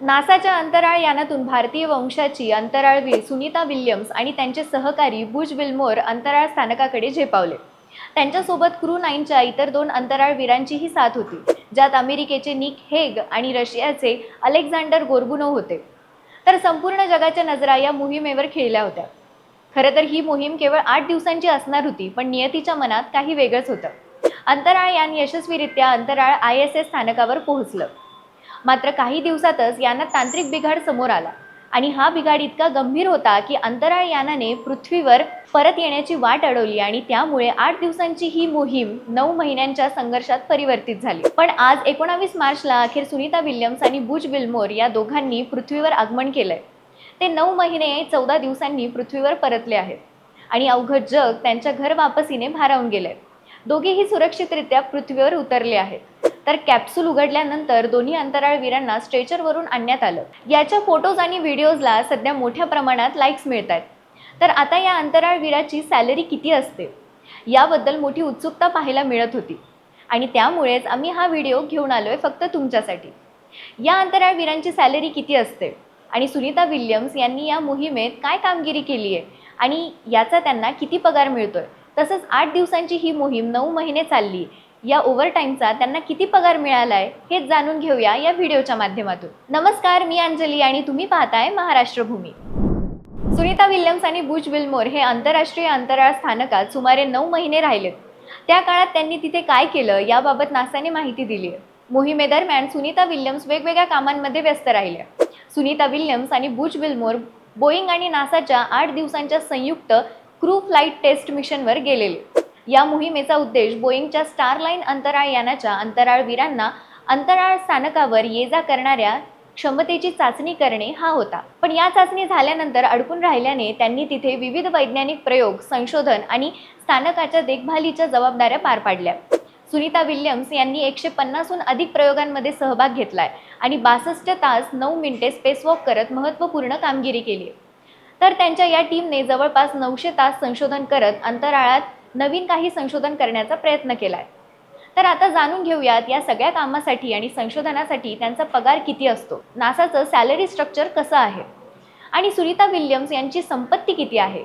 नासाच्या अंतराळ यानातून भारतीय वंशाची अंतराळवीर सुनीता विल्यम्स आणि त्यांचे सहकारी बुज विल्मोर अंतराळ स्थानकाकडे झेपावले. त्यांच्यासोबत क्रू नाईनच्या इतर दोन अंतराळवीरांचीही साथ होती ज्यात अमेरिकेचे निक हेग आणि रशियाचे अलेक्झांडर गोर्बुनो होते. तर संपूर्ण जगाच्या नजरा या मोहिमेवर खेळल्या होत्या. खरं तर ही मोहीम केवळ आठ दिवसांची असणार होती पण नियतीच्या मनात काही वेगळंच होतं. अंतराळ यान यशस्वीरित्या अंतराळ आय एस एस स्थानकावर पोहोचलं. मात्र काही दिवसातच यानात तांत्रिक बिघाड समोर आला. आणि हा बिघाड इतका गंभीर होता की अंतराळ यानाने पृथ्वीवर परत येण्याची वाट अडवली आणि त्यामुळे आठ दिवसांची ही मोहीम नऊ महिन्यांच्या संघर्षात परिवर्तित झाली. पण आज एकोणावीस मार्चला अखेर सुनीता विल्यम्स आणि बुज विल्मोर या दोघांनी पृथ्वीवर आगमन केलंय. ते नऊ महिने चौदा दिवसांनी पृथ्वीवर परतले आहेत. आणि अवघड जग त्यांच्या घर वापसीने भारावून गेलंय. दोघेही सुरक्षितरित्या पृथ्वीवर उतरले आहेत. तर कॅप्सूल उघडल्यानंतर दोन्ही अंतराळवीरांना स्ट्रेचरवरून आणण्यात आलं. याच्या फोटोज आणि व्हिडिओजला सध्या मोठ्या प्रमाणात लाईक्स मिळत आहेत तर आता या अंतराळवीराची सॅलरी किती असते? याबद्दल मोठी उत्सुकता पाहायला मिळत होती. आणि त्यामुळेच आम्ही हा व्हिडिओ घेऊन आलोय फक्त तुमच्यासाठी. या अंतराळवीरांची सॅलरी किती असते? आणि सुनीता विल्यम्स यांनी या मोहिमेत काय कामगिरी केली आहे आणि याचा त्यांना किती पगार मिळतोय? तसंच आठ दिवसांची ही मोहीम नऊ महिने चालली. या ओव्हरटाईमचा त्यांना किती पगार मिळालाय हे जाणून घेऊया या व्हिडिओच्या माध्यमातून. नमस्कार मी अंजली आणि तुम्ही पाहताय महाराष्ट्र भूमी. सुनीता विल्यम्स आणि बुच विल्मोर हे आंतरराष्ट्रीय अंतराळ स्थानकात सुमारे नऊ महिने राहिलेत. त्या काळात त्यांनी तिथे काय केलं याबाबत नासाने माहिती दिली आहे मोहिमेदरम्यान सुनीता विल्यम्स वेगवेगळ्या कामांमध्ये व्यस्त राहिल्या. सुनीता विल्यम्स आणि बुच विल्मोर बोईंग आणि नासाच्या आठ दिवसांच्या संयुक्त क्रू फ्लाईट टेस्ट मिशनवर गेलेले. या मोहिमेचा उद्देश बोईंगच्या स्टारलाईन अंतराळ यानाच्या अंतराळवीरांना अंतराळ स्थानकावर ये जा करणाऱ्या क्षमतेची चाचणी करणे हा होता. पण या चाचणी झाल्यानंतर अडकून राहिल्याने त्यांनी तिथे विविध वैज्ञानिक प्रयोग संशोधन आणि स्थानकाच्या देखभालीच्या जबाबदाऱ्या पार पाडल्या. सुनीता विल्यम्स यांनी एकशे पन्नासहून अधिक प्रयोगांमध्ये सहभाग घेतलाय आणि बासष्ट तास नऊ मिनिटे स्पेसवॉक करत महत्त्वपूर्ण कामगिरी केली. तर त्यांच्या या टीमने जवळपास नऊशे तास संशोधन करत अंतराळात नवीन काही संशोधन करण्याचा प्रयत्न केलाय. तर आता जाणून घेऊयात या सगळ्या कामासाठी आणि संशोधनासाठी त्यांचा पगार किती असतो? नासाचं सॅलरी स्ट्रक्चर कसं आहे? आणि सुनीता विल्यम्स यांची संपत्ती किती आहे?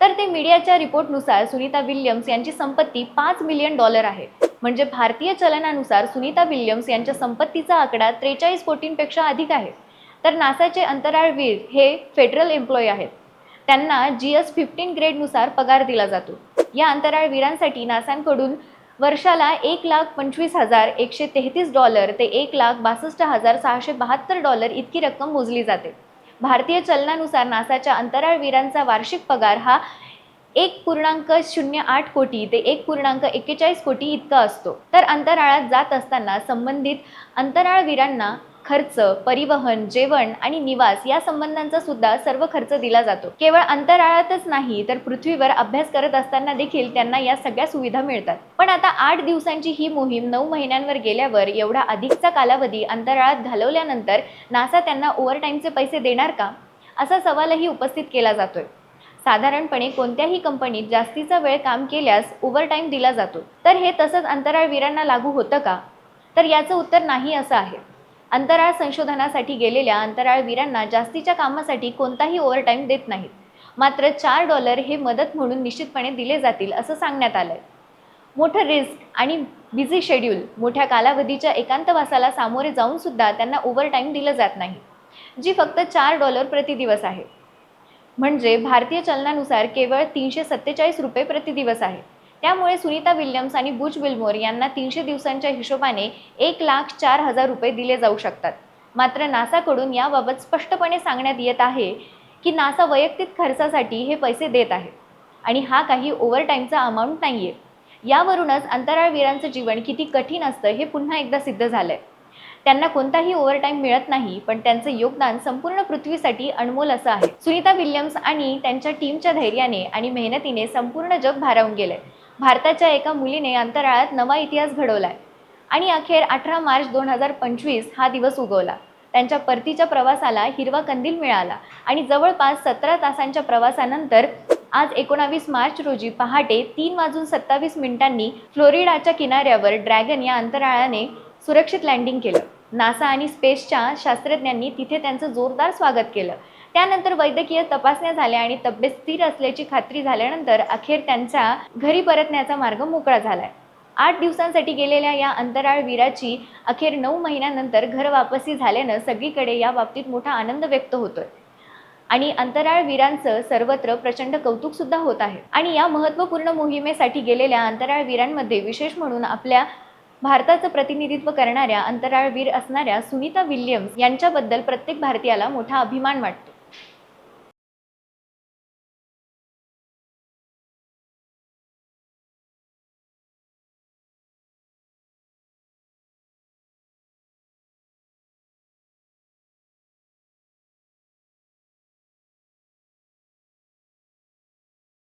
तर ते मीडियाच्या रिपोर्टनुसार सुनीता विल्यम्स यांची संपत्ती पाच मिलियन डॉलर आहे. म्हणजे भारतीय चलनानुसार सुनीता विल्यम्स यांच्या संपत्तीचा आकडा त्रेचाळीस कोटींपेक्षा अधिक आहे. तर नासाचे अंतराळवीर हे फेडरल एम्प्लॉई आहेत. त्यांना जी एस फिफ्टीन ग्रेडनुसार पगार दिला जातो. या अंतराळवीरांसाठी नासांकडून वर्षाला एक लाख पंचवीस हजार एकशे तेहतीस डॉलर ते एक लाख बासष्ट हजार सहाशे बहात्तर डॉलर इतकी रक्कम मोजली जाते. भारतीय चलनानुसार नासाच्या अंतराळवीरांचा वार्षिक पगार हा एक पूर्णांक शून्य आठ कोटी ते एक पूर्णांक एक्केचाळीस कोटी इतका असतो. तर अंतराळात जात असताना संबंधित अंतराळवीरांना खर्च परिवहन जेवण आणि निवास या संबंधांचा सुद्धा सर्व खर्च दिला जातो. केवळ अंतराळातच नाही तर पृथ्वीवर अभ्यास करत असताना देखील त्यांना या सगळ्या सुविधा मिळतात. पण आता आठ दिवसांची ही मोहीम नऊ महिन्यांवर गेल्यावर एवढा अधिकचा कालावधी अंतराळात घालवल्यानंतर नासा त्यांना ओव्हरटाईमचे पैसे देणार का? असा सवालही उपस्थित केला जातोय. साधारणपणे कोणत्याही कंपनीत जास्तीचा वेळ काम केल्यास ओव्हरटाईम दिला जातो. तर हे तसंच अंतराळवीरांना लागू होतं का? तर याचं उत्तर नाही असं आहे. अंतराळ संशोधनासाठी गेलेल्या अंतराळवीरांना जास्तीच्या कामासाठी कोणताही ओव्हरटाईम देत नाहीत. मात्र चार डॉलर हे मदत म्हणून निश्चितपणे दिले जातील असं सांगण्यात आलंय. मोठं रिस्क आणि बिझी शेड्यूल मोठ्या कालावधीच्या एकांतवासाला सामोरे जाऊन सुद्धा त्यांना ओव्हरटाईम दिलं जात नाही जी फक्त चार डॉलर प्रतिदिवस आहे. म्हणजे भारतीय चलनानुसार केवळ तीनशे सत्तेचाळीस रुपये प्रतिदिवस आहे. त्यामुळे सुनीता विल्यम्स आणि बुच विल्मोर यांना तीनशे दिवसांच्या हिशोबाने एक लाख चार हजार रुपये दिले जाऊ शकतात. मात्र नासाकडून याबाबत स्पष्टपणे सांगण्यात येत आहे की नासा वैयक्तिक खर्चासाठी हे पैसे देत आहे आणि हा काही ओव्हरटाईमचा अमाऊंट नाही आहे यावरूनच अंतराळवीरांचं जीवन किती कठीण असतं हे पुन्हा एकदा सिद्ध झालं आहे त्यांना कोणताही ओव्हरटाईम मिळत नाही पण त्यांचं योगदान संपूर्ण पृथ्वीसाठी अनमोल असं आहे. सुनीता विल्यम्स आणि त्यांच्या टीमच्या धैर्याने आणि मेहनतीने संपूर्ण जग भारावून गेलंय. भारताच्या एका मुलीने अंतराळात नवा इतिहास घडवलाय. आणि अखेर अठरा मार्च दोन हजार पंचवीस हा दिवस उगवला. त्यांच्या परतीच्या प्रवासाला हिरवा कंदील मिळाला आणि जवळपास सतरा तासांच्या प्रवासानंतर आज एकोणावीस मार्च रोजी पहाटे तीन वाजून सत्तावीस मिनिटांनी फ्लोरिडाच्या किनाऱ्यावर ड्रॅगन या अंतराळाने सुरक्षित लँडिंग केलं. नासा आणि स्पेसच्या शास्त्रज्ञांनी तिथे त्यांचं जोरदार स्वागत केलं. त्यानंतर वैद्यकीय तपासण्या झाल्या आणि तब्येत स्थिर असल्याची खात्री झाल्यानंतर अखेर त्यांचा घरी परतण्याचा मार्ग मोकळा झालाय. आठ दिवसांसाठी गेलेल्या या अंतराळवीराची अखेर नऊ महिन्यानंतर घर वापसी झाल्यानं सगळीकडे या बाबतीत मोठा आनंद व्यक्त होतोय. आणि अंतराळवीरांचं सर्वत्र प्रचंड कौतुक सुद्धा होत आहे. आणि या महत्त्वपूर्ण मोहिमेसाठी गेलेल्या अंतराळवीरांमध्ये विशेष म्हणून आपल्या भारताचं प्रतिनिधित्व करणाऱ्या अंतराळवीर असणाऱ्या सुनीता विल्यम्स यांच्याबद्दल प्रत्येक भारतीयाला मोठा अभिमान वाटतो.